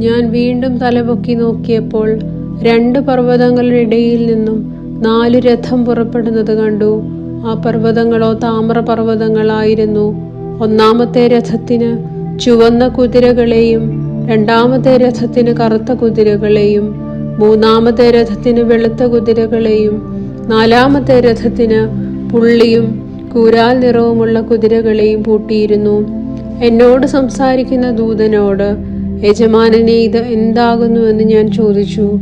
ഞാൻ വീണ്ടും തലപൊക്കി നോക്കിയപ്പോൾ രണ്ട് പർവതങ്ങളുടെ ഇടയിൽ നിന്നും നാല് രഥം പുറപ്പെടുന്നത് കണ്ടു. ആ പർവതങ്ങളോ താമ്ര പർവതങ്ങളായിരുന്നു. ഒന്നാമത്തെ രഥത്തിന് ചുവന്ന കുതിരകളെയും രണ്ടാമത്തെ രഥത്തിന് കറുത്ത കുതിരകളെയും മൂന്നാമത്തെ രഥത്തിന് വെളുത്ത കുതിരകളെയും നാലാമത്തെ രഥത്തിന് പുള്ളിയും കൂരാൽ നിറവുമുള്ള കുതിരകളെയും പൂട്ടിയിരുന്നു. എന്നോട് സംസാരിക്കുന്ന ദൂതനോട് യജമാനനെ ഇത് എന്താകുന്നുവെന്ന് ഞാൻ ചോദിച്ചു.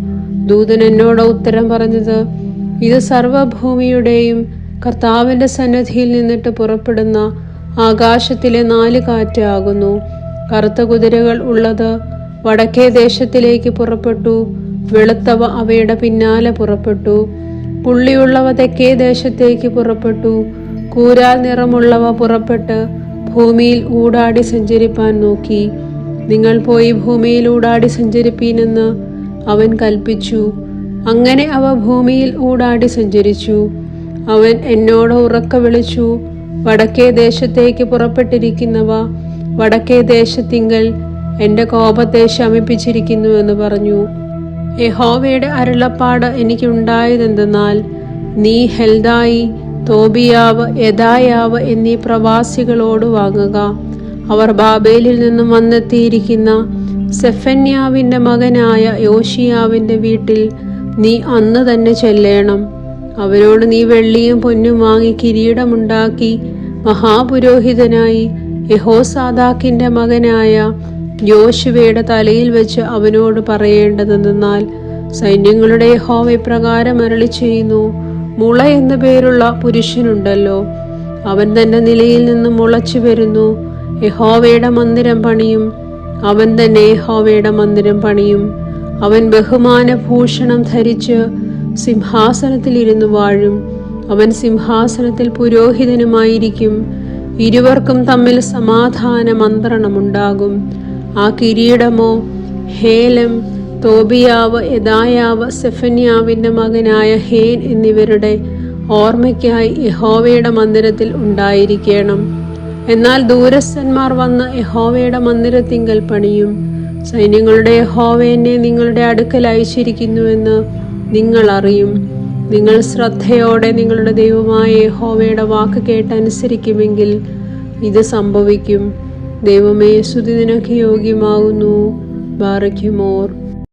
ദൂതൻ എന്നോട് ഉത്തരം പറഞ്ഞത് ഇത് സർവഭൂമിയുടെയും കർത്താവിന്റെ സന്നദ്ധിയിൽ നിന്നിട്ട് പുറപ്പെടുന്ന ആകാശത്തിലെ നാല് കാറ്റാകുന്നു കറുത്ത കുതിരകൾ ഉള്ളത് വടക്കേ ദേശത്തിലേക്ക് പുറപ്പെട്ടു വെളുത്തവ അവയുടെ പിന്നാലെ പുറപ്പെട്ടു. പുള്ളിയുള്ളവ തെക്കേ ദേശത്തേക്ക് പുറപ്പെട്ടു. കൂരാൽ നിറമുള്ളവ പുറപ്പെട്ട് ഭൂമിയിൽ ഊടാടി സഞ്ചരിപ്പാൻ നോക്കി. നിങ്ങൾ പോയി ഭൂമിയിൽ ഊടാടി സഞ്ചരിപ്പീനെന്ന് അവൻ കൽപ്പിച്ചു. അങ്ങനെ അവ ഭൂമിയിൽ ഊടാടി സഞ്ചരിച്ചു. അവൻ എന്നോട് ഉറക്ക വിളിച്ചു വടക്കേ ദേശത്തേക്ക് പുറപ്പെട്ടിരിക്കുന്നവ വടക്കേ ദേശത്തിങ്കൽ എന്റെ കോപത്തെ ശമിപ്പിച്ചിരിക്കുന്നു എന്ന് പറഞ്ഞു. യഹോവയുടെ അരുളപ്പാട് എനിക്കുണ്ടായതെന്തെന്നാൽ നീ ഹെൽദായി തോബിയാവ് യഥായാവ് എന്നീ പ്രവാസികളോട് വാങ്ങുക. അവർ ബാബേലിൽ നിന്നും വന്നെത്തിയിരിക്കുന്ന സെഫന്യാവിന്റെ മകനായ യോഷിയാവിന്റെ വീട്ടിൽ നീ അന്ന് തന്നെ ചെല്ലേണം. അവരോട് നീ വെള്ളിയും പൊന്നും വാങ്ങി കിരീടമുണ്ടാക്കി മഹാപുരോഹിതനായി യഹോസാദാക്കിന്റെ മകനായ യോശുവയുടെ തലയിൽ വെച്ച് അവനോട് പറയേണ്ടതെന്നാൽ സൈന്യങ്ങളുടെ യഹോവ ഇപ്രകാരം അരളി ചെയ്യുന്നു മുള എന്ന പേരുള്ള പുരുഷനുണ്ടല്ലോ. അവൻ തന്റെ നിലയിൽ നിന്ന് മുളച്ചു വരുന്നു യഹോവയുടെ മന്ദിരം പണിയും. അവൻ തന്നെ യഹോവയുടെ മന്ദിരം പണിയും. അവൻ ബഹുമാന ഭൂഷണം ധരിച്ച് സിംഹാസനത്തിൽ ഇരുന്ന് വാഴും. അവൻ സിംഹാസനത്തിൽ പുരോഹിതനുമായിരിക്കും. ഇരുവർക്കും തമ്മിൽ സമാധാന മന്ത്രണമുണ്ടാകും. ആ കിരീടമോ ഹേലം തോബിയാവ് യദായാവ് സെഫന്യാവിന്റെ മകനായ ഹേൻ എന്നിവരുടെ ഓർമ്മയ്ക്കായി യഹോവയുടെ മന്ദിരത്തിൽ ഉണ്ടായിരിക്കണം. എന്നാൽ ദൂരസ്ഥന്മാർ വന്ന് യഹോവയുടെ മന്ദിരത്തിങ്കൽ പണിയും. സൈന്യങ്ങളുടെ യഹോവ എന്നെ നിങ്ങളുടെ അടുക്കൽ അയച്ചിരിക്കുന്നുവെന്ന് നിങ്ങൾ അറിയും. നിങ്ങൾ ശ്രദ്ധയോടെ നിങ്ങളുടെ ദൈവമായ യഹോവയുടെ വാക്ക് കേട്ടനുസരിക്കുമെങ്കിൽ ഇത് സംഭവിക്കും. ദൈവമേ സ്തുതി നിനക്ക് യോഗ്യമാകുന്നു ബാറയ്ക്കുമോർ